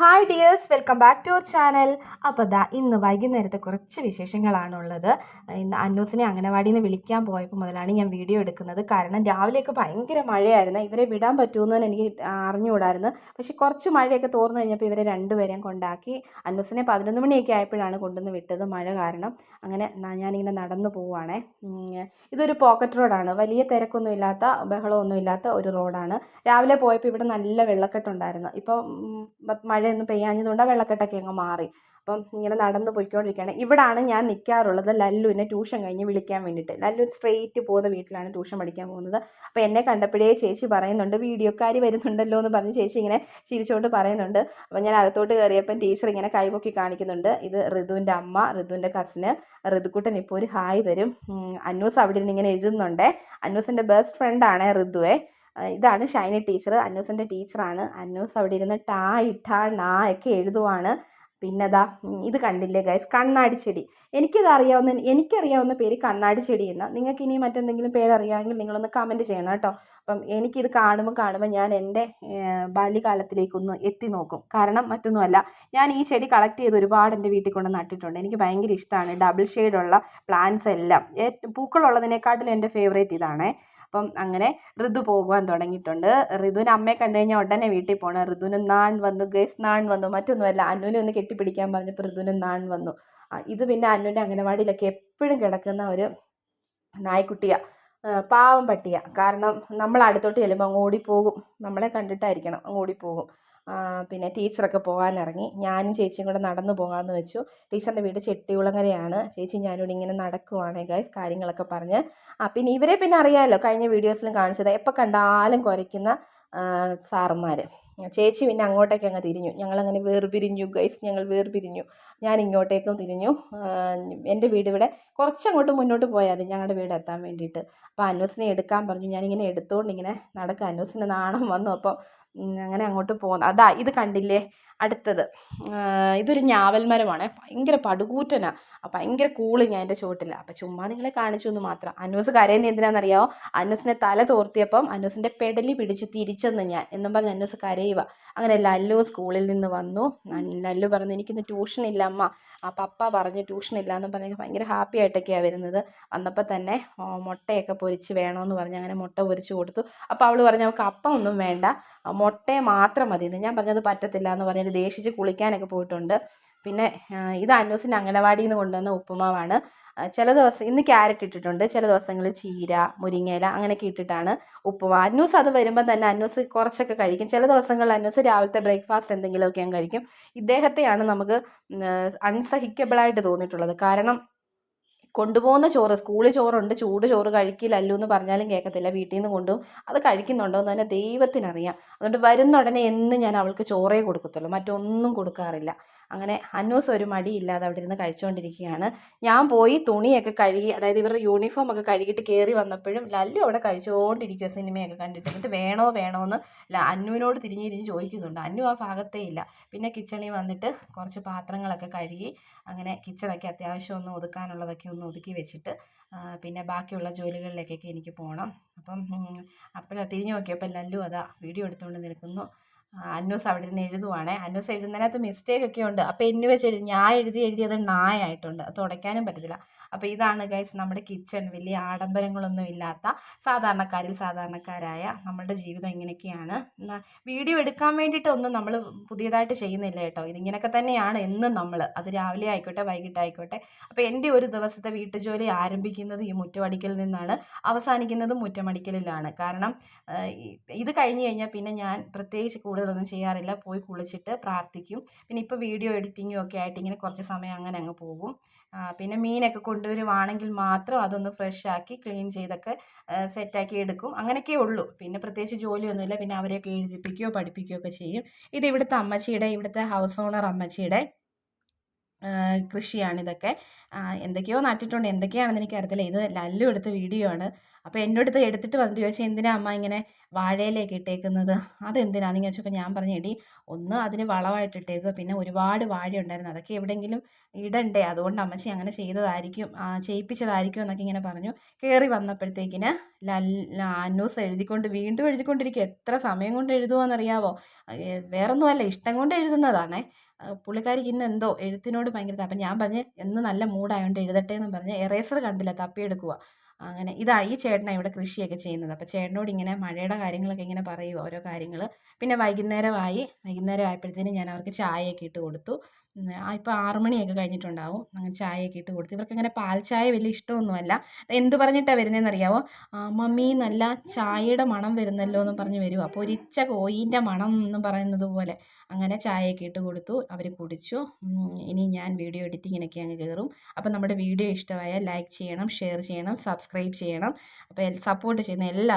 Hi dears welcome back to our channel അപ്പോൾ ദാ ഇന്ന് വൈകുന്നേരത്തെ കുറച്ച് വിശേഷങ്ങളാണുള്ളത്. ഇന്ന് അന്നൂസിനെ അംഗനവാടിയിൽ നിന്ന് വിളിക്കാൻ പോയപ്പോൾ മുതലാണ് ഞാൻ വീഡിയോ എടുക്കുന്നത്. കാരണം രാവിലെയൊക്കെ ഭയങ്കര മഴയായിരുന്നു. ഇവരെ വിടാൻ പറ്റുമെന്ന് എനിക്ക് അറിഞ്ഞുകൂടായിരുന്നു. പക്ഷേ കുറച്ച് മഴയൊക്കെ തോർന്നു കഴിഞ്ഞപ്പോൾ ഇവരെ രണ്ടുപേരെയും കൊണ്ടാക്കി അന്നൂസിനെ പതിനൊന്ന് മണിയൊക്കെ ആയപ്പോഴാണ് കൊണ്ടുവന്ന് വിട്ടത് മഴ കാരണം. അങ്ങനെ ഞാനിങ്ങനെ നടന്നു പോവുകയാണേ ഇതൊരു പോക്കറ്റ് റോഡാണ് വലിയ തിരക്കൊന്നും ഇല്ലാത്ത ബഹളമൊന്നും ഇല്ലാത്ത ഒരു റോഡാണ് രാവിലെ പോയപ്പോൾ ഇവിടെ നല്ല വെള്ളക്കെട്ടുണ്ടായിരുന്നു. ഇപ്പോൾ മഴയൊന്നും പെയ്യാഞ്ഞതുകൊണ്ട് ആ വെള്ളക്കെട്ടൊക്കെ അങ്ങ് മാറി. അപ്പം ഇങ്ങനെ നടന്ന് പോയിക്കൊണ്ടിരിക്കുകയാണ്. ഇവിടാണ് ഞാൻ നിൽക്കാറുള്ളത് ലല്ലുവിനെ ട്യൂഷൻ കഴിഞ്ഞ് വിളിക്കാൻ വേണ്ടിയിട്ട്. ലല്ലു സ്ട്രെയിറ്റ് പോകുന്ന വീട്ടിലാണ് ട്യൂഷൻ പഠിക്കാൻ പോകുന്നത്. അപ്പോൾ എന്നെ കണ്ടപ്പോഴേ ചേച്ചി പറയുന്നുണ്ട് വീഡിയോക്കാരി വരുന്നുണ്ടല്ലോ എന്ന് പറഞ്ഞ് ചേച്ചി ഇങ്ങനെ ചിരിച്ചുകൊണ്ട് പറയുന്നുണ്ട്. അപ്പോൾ ഞാൻ അകത്തോട്ട് കയറിയപ്പം ടീച്ചർ ഇങ്ങനെ കൈപൊക്കി കാണിക്കുന്നുണ്ട്. ഇത് ഋതുവിന്റെ അമ്മ ഋതുവിന്റെ കസിന്. ഋതുക്കുട്ടൻ ഇപ്പോൾ ഒരു ഹായ് തരും. അന്നൂസ് അവിടെ നിന്ന് ഇങ്ങനെ എഴുതുന്നുണ്ടേ. അന്നൂസിന്റെ ബെസ്റ്റ് ഫ്രണ്ടാണ് ഋതുവേ ഇതാണ് ഷൈനി ടീച്ചർ അന്നൂസിന്റെ ടീച്ചറാണ്. അന്നൂസ് അവിടെ ഇരുന്ന് ടാ ഇട്ടാ നാ ഒക്കെ എഴുതുവാണ്. പിന്നെതാ ഇത് കണ്ടില്ലേ ഗൈസ് കണ്ണാടി ചെടി. എനിക്കിത് അറിയാവുന്ന എനിക്കറിയാവുന്ന പേര് കണ്ണാടി ചെടി എന്ന. നിങ്ങൾക്ക് ഇനി മറ്റെന്തെങ്കിലും പേരറിയാമെങ്കിൽ നിങ്ങളൊന്ന് കമന്റ് ചെയ്യണം കേട്ടോ. അപ്പം എനിക്കിത് കാണുമ്പോൾ കാണുമ്പോൾ ഞാൻ എന്റെ ബാല്യകാലത്തിലേക്കൊന്ന് എത്തി നോക്കും. കാരണം മറ്റൊന്നുമല്ല ഞാൻ ഈ ചെടി കളക്ട് ചെയ്ത് ഒരുപാട് എന്റെ വീട്ടിൽ കൊണ്ട് നട്ടിട്ടുണ്ട്. എനിക്ക് ഭയങ്കര ഇഷ്ടമാണ് ഡബിൾ ഷെയ്ഡുള്ള പ്ലാന്റ്സ് എല്ലാം. പൂക്കളുള്ളതിനെക്കാട്ടിലും എന്റെ ഫേവറേറ്റ് ഇതാണേ. അപ്പം അങ്ങനെ ഋതു പോകുവാൻ തുടങ്ങിയിട്ടുണ്ട്. ഋതുവിന് അമ്മയെ കണ്ടു കഴിഞ്ഞാൽ ഉടനെ വീട്ടിൽ പോകണം ഋതുവിന് നാൺ വന്നു ഗേസ് നാൺ വന്നു മറ്റൊന്നുമല്ല അനുവിനെ ഒന്ന് കെട്ടിപ്പിടിക്കാൻ പറഞ്ഞപ്പോൾ ഋതുവിന് നാൺ വന്നു. ഇത് പിന്നെ അനുവിന്റെ അംഗനവാടിയിലൊക്കെ എപ്പോഴും കിടക്കുന്ന ഒരു നായ്ക്കുട്ടിയാണ് പാവം പട്ടിയാണ് കാരണം നമ്മൾ അടുത്തോട്ട് ചെല്ലുമ്പോൾ അങ്ങ് ഓടിപ്പോകും. നമ്മളെ കണ്ടിട്ടായിരിക്കണം അങ്ങ് ഓടിപ്പോകും. പിന്നെ ടീച്ചറൊക്കെ പോകാനിറങ്ങി. ഞാനും ചേച്ചിയും കൂടെ നടന്നു പോകാമെന്ന് വെച്ചു. ടീച്ചറിന്റെ വീട് ചെട്ടികുളങ്ങരയാണ്. ചേച്ചി ഞാനിവിടെ ഇങ്ങനെ നടക്കുവാണേ ഗൈസ് കാര്യങ്ങളൊക്കെ പറഞ്ഞ്. ആ പിന്നെ ഇവരെ പിന്നെ അറിയാമല്ലോ കഴിഞ്ഞ വീഡിയോസിലും കാണിച്ചത്. എപ്പോൾ കണ്ടാലും കുരയ്ക്കുന്ന സാറന്മാർ ചേച്ചി പിന്നെ അങ്ങോട്ടേക്ക് അങ്ങ് തിരിഞ്ഞു. ഞങ്ങളങ്ങനെ വേർപിരിഞ്ഞു ഗൈസ് ഞങ്ങൾ വേർപിരിഞ്ഞു. ഞാൻ ഇങ്ങോട്ടേക്കും തിരിഞ്ഞു എന്റെ വീട് ഇവിടെ കുറച്ചങ്ങോട്ട് മുന്നോട്ട് പോയാൽ ഞങ്ങളുടെ വീട് എത്താൻ വേണ്ടിയിട്ട്. അപ്പോൾ അന്വസിനെ എടുക്കാൻ പറഞ്ഞു. ഞാനിങ്ങനെ എടുത്തുകൊണ്ട് ഇങ്ങനെ നടക്കുക അന്നൂസിന് നാണം വന്നു. അപ്പോൾ അങ്ങനെ അങ്ങോട്ട് പോകുന്നു അതാ ഇത് കണ്ടില്ലേ? അടുത്തത്. ഇതൊരു ഞാവൽ മരമാണ്. ഭയങ്കര പടുകൂറ്റനാണ് ഭയങ്കര കൂളിങ് ഞാൻ എന്റെ ചുവട്ടില്ല അപ്പം ചുമ്മാ നിങ്ങളെ കാണിച്ചു എന്ന് മാത്രം. അനൂസ് കരയുന്ന എന്തിനാണെന്നറിയാമോ അനൂസിനെ തല തോർത്തിയപ്പം അനൂസിന്റെ പെടലി പിടിച്ച് തിരിച്ചെന്ന് ഞാൻ. എന്നും പറഞ്ഞ് അനൂസ് കരയുക അങ്ങനെ ലല്ലു സ്കൂളിൽ നിന്ന് വന്നു. ലല്ലു പറഞ്ഞു എനിക്കിന്ന് ട്യൂഷൻ ഇല്ല അമ്മ. ആ പപ്പ പറഞ്ഞ് ട്യൂഷൻ ഇല്ല എന്ന് പറഞ്ഞ് ഭയങ്കര ഹാപ്പി ആയിട്ടൊക്കെയാണ് വരുന്നത്. വന്നപ്പോൾ തന്നെ മുട്ടയൊക്കെ പൊരിച്ച് വേണമെന്ന് പറഞ്ഞ് അങ്ങനെ മുട്ട പൊരിച്ച് കൊടുത്തു. അപ്പോൾ അവൾ പറഞ്ഞു അവൾക്ക് അപ്പം ഒന്നും വേണ്ട. മുട്ടയെ മാത്രം മതി. ഞാൻ പറഞ്ഞത് പറ്റത്തില്ല എന്ന് പറഞ്ഞ് ദേഷിച്ച് കുളിക്കാനൊക്കെ പോയിട്ടുണ്ട്. പിന്നെ ഇത് അന്നൂസിന്റെ അംഗനവാടിയിൽ നിന്ന് കൊണ്ടുവന്ന ഉപ്പുമാവാണ്. ചില ദിവസം ഇന്ന് ക്യാരറ്റ് ഇട്ടിട്ടുണ്ട്. ചില ദിവസങ്ങളിൽ ചീര മുരിങ്ങയില അങ്ങനെയൊക്കെ ഇട്ടിട്ടാണ് ഉപ്പുമാവ്. അന്നൂസ് അത് വരുമ്പോൾ തന്നെ അന്നൂസ് കുറച്ചൊക്കെ കഴിക്കും. ചില ദിവസങ്ങളിൽ അന്നൂസ് രാവിലത്തെ ബ്രേക്ക്ഫാസ്റ്റ് എന്തെങ്കിലുമൊക്കെ ഞാൻ കഴിക്കും. ഇദ്ദേഹത്തെയാണ് നമുക്ക് അൺസഹിക്കബിളായിട്ട് തോന്നിയിട്ടുള്ളത്. കാരണം കൊണ്ടുപോകുന്ന ചോറ് സ്കൂളിൽ ചോറുണ്ട് ചൂട് ചോറ് കഴിക്കില്ലല്ലോ എന്ന് പറഞ്ഞാലും കേൾക്കത്തില്ല. വീട്ടിൽ നിന്ന് കൊണ്ടുപോകും. അത് കഴിക്കുന്നുണ്ടോ എന്ന് തന്നെ ദൈവത്തിനറിയാം. അതുകൊണ്ട് വരുന്ന ഉടനെ എന്നും ഞാൻ അവൾക്ക് ചോറേ കൊടുക്കത്തുള്ളൂ. മറ്റൊന്നും കൊടുക്കാറില്ല. അങ്ങനെ അന്നൂസ് ഒരു മടിയില്ലാതെ അവിടെ ഇരുന്ന് കഴിച്ചുകൊണ്ടിരിക്കുകയാണ് ഞാൻ പോയി തുണിയൊക്കെ കഴുകി അതായത് ഇവരുടെ യൂണിഫോം ഒക്കെ കഴുകിയിട്ട് കയറി വന്നപ്പോഴും ലല്ലു അവിടെ കഴിച്ചുകൊണ്ടിരിക്കുക സിനിമയൊക്കെ കണ്ടിട്ട്. എന്നിട്ട് വേണോ വേണോ എന്ന് അന്നുവിനോട് തിരിഞ്ഞ് തിരിഞ്ഞ് ചോദിക്കുന്നുണ്ട്. അന്നു ആ ഭാഗത്തേ ഇല്ല. പിന്നെ കിച്ചണിൽ വന്നിട്ട് കുറച്ച് പാത്രങ്ങളൊക്കെ കഴുകി അങ്ങനെ കിച്ചണൊക്കെ അത്യാവശ്യം ഒന്ന് ഒതുക്കാനുള്ളതൊക്കെ ഒന്ന് ഒതുക്കി വെച്ചിട്ട് പിന്നെ ബാക്കിയുള്ള ജോലികളിലേക്കൊക്കെ എനിക്ക് പോകണം അപ്പം അപ്പോഴാണ് തിരിഞ്ഞു നോക്കിയപ്പോൾ ലല്ലു അതാ വീഡിയോ എടുത്തുകൊണ്ട് നിൽക്കുന്നു. അന്നൂസ് അവിടെ ഇരുന്ന് എഴുതുവാണേ. അന്നൂസ് എഴുതുന്നതിനകത്ത് മിസ്റ്റേക്ക് ഒക്കെ ഉണ്ട്. അപ്പോൾ എന്നു വെച്ച് ഞാൻ എഴുതി എഴുതി അത് നായായിട്ടുണ്ട്. അത് തുടയ്ക്കാനും പറ്റത്തില്ല. അപ്പോൾ ഇതാണ് ഗൈസ് നമ്മുടെ കിച്ചൺ വലിയ ആഡംബരങ്ങളൊന്നും ഇല്ലാത്ത സാധാരണക്കാരിൽ സാധാരണക്കാരായ നമ്മളുടെ ജീവിതം ഇങ്ങനെയൊക്കെയാണ്. വീഡിയോ എടുക്കാൻ വേണ്ടിയിട്ടൊന്നും നമ്മൾ പുതിയതായിട്ട് ചെയ്യുന്നില്ല കേട്ടോ. ഇതിങ്ങനെയൊക്കെ തന്നെയാണ് എന്നും നമ്മൾ. അത് രാവിലെ ആയിക്കോട്ടെ വൈകിട്ടായിക്കോട്ടെ അപ്പോൾ എന്റെ ഒരു ദിവസത്തെ വീട്ടുജോലി ആരംഭിക്കുന്നത് ഈ മുറ്റമടിക്കലിൽ നിന്നാണ്. അവസാനിക്കുന്നതും മുറ്റമടിക്കലിലാണ്. കാരണം ഇത് കഴിഞ്ഞ് കഴിഞ്ഞാൽ പിന്നെ ഞാൻ പ്രത്യേകിച്ച് കൂടുതലൊന്നും ചെയ്യാറില്ല. പോയി കുളിച്ചിട്ട് പ്രാർത്ഥിക്കും. പിന്നെ ഇപ്പോൾ വീഡിയോ എഡിറ്റിങ്ങും ഒക്കെ ആയിട്ട് ഇങ്ങനെ കുറച്ച് സമയം അങ്ങനെ അങ്ങ് പോകും. പിന്നെ മീനൊക്കെ കൊണ്ടുവരുവാണെങ്കിൽ മാത്രം അതൊന്ന് ഫ്രഷ് ആക്കി ക്ലീൻ ചെയ്തൊക്കെ സെറ്റാക്കി എടുക്കും. അങ്ങനെയൊക്കെ ഉള്ളൂ. പിന്നെ പ്രത്യേകിച്ച് ജോലിയൊന്നുമില്ല. പിന്നെ അവരെയൊക്കെ എഴുതിപ്പിക്കുകയോ പഠിപ്പിക്കുകയോ ഒക്കെ ചെയ്യും. ഇത് ഇവിടുത്തെ അമ്മച്ചിയുടെ ഇവിടുത്തെ ഹൗസ് ഓണർ അമ്മച്ചിയുടെ കൃഷിയാണിതൊക്കെ. ഇതൊക്കെ എന്തൊക്കെയോ നട്ടിട്ടുണ്ട്. എന്തൊക്കെയാണെന്ന് എനിക്കറിയത്തില്ല. ഇത് ലല്ലു എടുത്ത വീഡിയോ ആണ്. അപ്പോൾ എന്റെ അടുത്ത് എടുത്തിട്ട് വന്നിട്ട് ചോദിച്ചാൽ എന്തിനാ അമ്മ ഇങ്ങനെ വാഴയിലേക്ക് ഇട്ടേക്കുന്നത്? അതെന്തിനാണെന്ന് ചോദിച്ചപ്പോൾ ഞാൻ പറഞ്ഞു എടി ഒന്ന് അതിന് വളമായിട്ട് ഇട്ടേക്കുക. പിന്നെ ഒരുപാട് വാഴ ഉണ്ടായിരുന്നു അതൊക്കെ എവിടെയെങ്കിലും ഇടണ്ടേ? അതുകൊണ്ട് അമ്മച്ചി അങ്ങനെ ചെയ്തതായിരിക്കും. ചെയ്യിപ്പിച്ചതായിരിക്കും എന്നൊക്കെ ഇങ്ങനെ പറഞ്ഞു. കയറി വന്നപ്പോഴത്തേക്കിന് അന്നൂസ് എഴുതിക്കൊണ്ട് വീണ്ടും എഴുതിക്കൊണ്ടിരിക്കുക എത്ര സമയം കൊണ്ട് എഴുതുമോയെന്നറിയാവോ വേറൊന്നുമല്ല. ഇഷ്ടം കൊണ്ട് എഴുതുന്നതാണേ. പുള്ളിക്കാരിക്ക് ഇന്ന് എന്തോ എഴുത്തിനോട് ഭയങ്കര അപ്പം ഞാൻ പറഞ്ഞ് എന്ന് നല്ല മൂഡായതുകൊണ്ട് എഴുതട്ടെ എന്ന് പറഞ്ഞ് എറേസർ കണ്ടില്ല തപ്പിയെടുക്കുക അങ്ങനെ ഇതാ ഈ ചേട്ടനാണ് ഇവിടെ കൃഷിയൊക്കെ ചെയ്യുന്നത്. അപ്പോൾ ചേട്ടനോട് ഇങ്ങനെ മഴയുടെ കാര്യങ്ങളൊക്കെ ഇങ്ങനെ പറയുക ഓരോ കാര്യങ്ങൾ പിന്നെ വൈകുന്നേരമായി വൈകുന്നേരം ആയപ്പോഴത്തേനും ഞാൻ അവർക്ക് ചായയൊക്കെ ഇട്ട് കൊടുത്തു. ഇപ്പോൾ ആറു മണിയൊക്കെ കഴിഞ്ഞിട്ടുണ്ടാവും. അങ്ങനെ ചായയൊക്കെ ഇട്ട് കൊടുത്തു. ഇവർക്ക് അങ്ങനെ പാൽ ചായ വലിയ ഇഷ്ടമൊന്നുമല്ല. എന്ത് പറഞ്ഞിട്ടാണ് വരുന്നതെന്ന് മമ്മി നല്ല ചായയുടെ മണം വരുന്നല്ലോ എന്ന് പറഞ്ഞ് വരും. അപ്പോൾ ഒരിച്ച കോയിന്റെ മണം എന്ന് പറയുന്നത് പോലെ അങ്ങനെ ചായയൊക്കെ ഇട്ട് കൊടുത്തു. അവർ കുടിച്ചു. ഇനി ഞാൻ വീഡിയോ എഡിറ്റിങ്ങിനൊക്കെ അങ്ങ് കയറും. അപ്പോൾ നമ്മുടെ വീഡിയോ ഇഷ്ടമായാൽ ലൈക്ക് ചെയ്യണം ഷെയർ ചെയ്യണം സബ്സ്ക്രൈബ് ചെയ്യണം. അപ്പോൾ സപ്പോർട്ട് ചെയ്യുന്ന എല്ലാവർക്കും